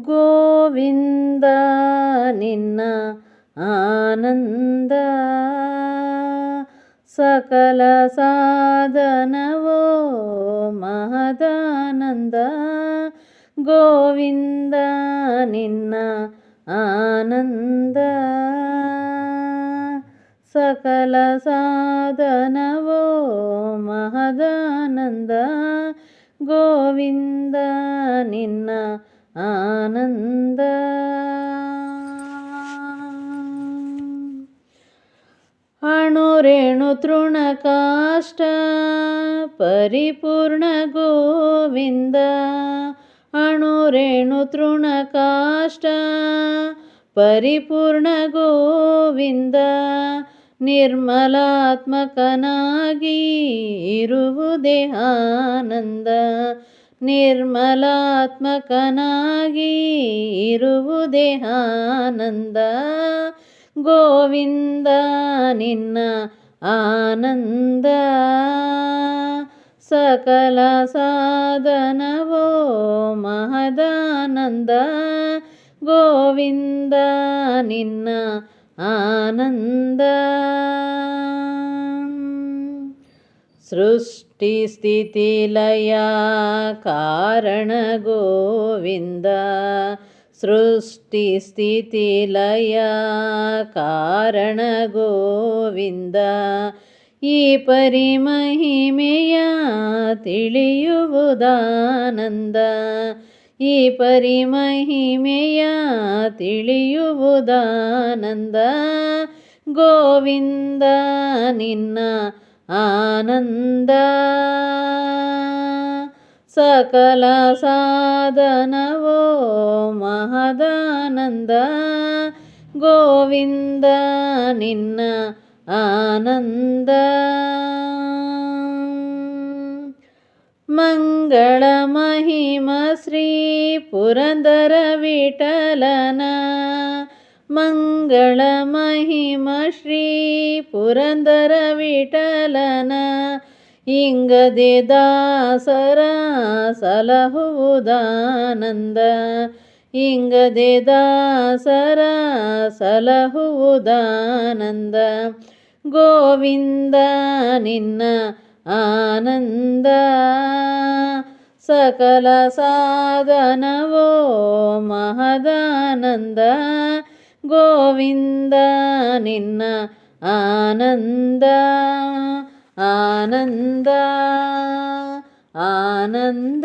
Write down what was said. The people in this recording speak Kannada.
ಗೋವಿಂದ ನಿನ್ನ ಆನಂದ. ಸಕಲ ಸಾಧನವೋ ಮಹದಾನಂದ. ಗೋವಿಂದ ನಿನ್ನ ಆನಂದ. ಸಕಲ ಸಾಧನವೋ ಮಹದಾನಂದ. ಗೋವಿಂದ ನಿನ್ನ ಆನಂದ. ಅಣುರೇಣು ತೃಣಕಾಷ್ಟ ಪರಿಪೂರ್ಣ ಗೋವಿಂದ. ಅಣುರೇಣು ತೃಣಕಾಷ್ಟ ಪರಿಪೂರ್ಣ ಗೋವಿಂದ. ನಿರ್ಮಲಾತ್ಮಕನಾಗಿ ಇರುವುದೇ ಆನಂದ. ನಿರ್ಮಲಾತ್ಮಕನಾಗಿ ಇರುವುದೇ ಆನಂದ ಗೋವಿಂದ ನಿನ್ನ ಆನಂದ. ಸಕಲ ಸಾಧನವೋ ಮಹದಾನಂದ. ಗೋವಿಂದ ನಿನ್ನ ಆನಂದ. ಸೃಷ್ಟಿ ಸ್ಥಿತಿ ಲಯ ಕಾರಣ ಗೋವಿಂದ ಸೃಷ್ಟಿ ಸ್ಥಿತಿ ಲಯ ಕಾರಣ ಗೋವಿಂದ ಈ ಪರಿಮಹಿಮೆಯ ತಿಳಿಯುವುದಾನಂದ. ಈ ಪರಿಮಹಿಮೆಯ ತಿಳಿಯುವುದಾನಂದ. ಗೋವಿಂದ ನಿನ್ನ ಆನಂದ ಸಕಲ ಸಾಧನವೋ ಮಹದಾನಂದ ಗೋವಿಂದ ನಿನ್ನ ಆನಂದ ಮಂಗಳ ಮಹಿಮ ಶ್ರೀ ಪುರಂದರ ವಿಠಲನ ಮಂಗಳ ಮಹಿಮ ಶ್ರೀ ಪುರಂದರ ವಿಠಲನ. ಇಂಗದೆ ದಾಸರ ಸಲಹುವುದಾನಂದ. ಇಂಗದೆ ದಾಸರ ಸಲಹುವುದಾನಂದ. ಗೋವಿಂದ ನಿನ್ನ ಆನಂದ. ಸಕಲ ಸಾಧನವೋ ಮಹದಾನಂದ. ಗೋವಿಂದ ನಿನ್ನ ಆನಂದ ಆನಂದ ಆನಂದ.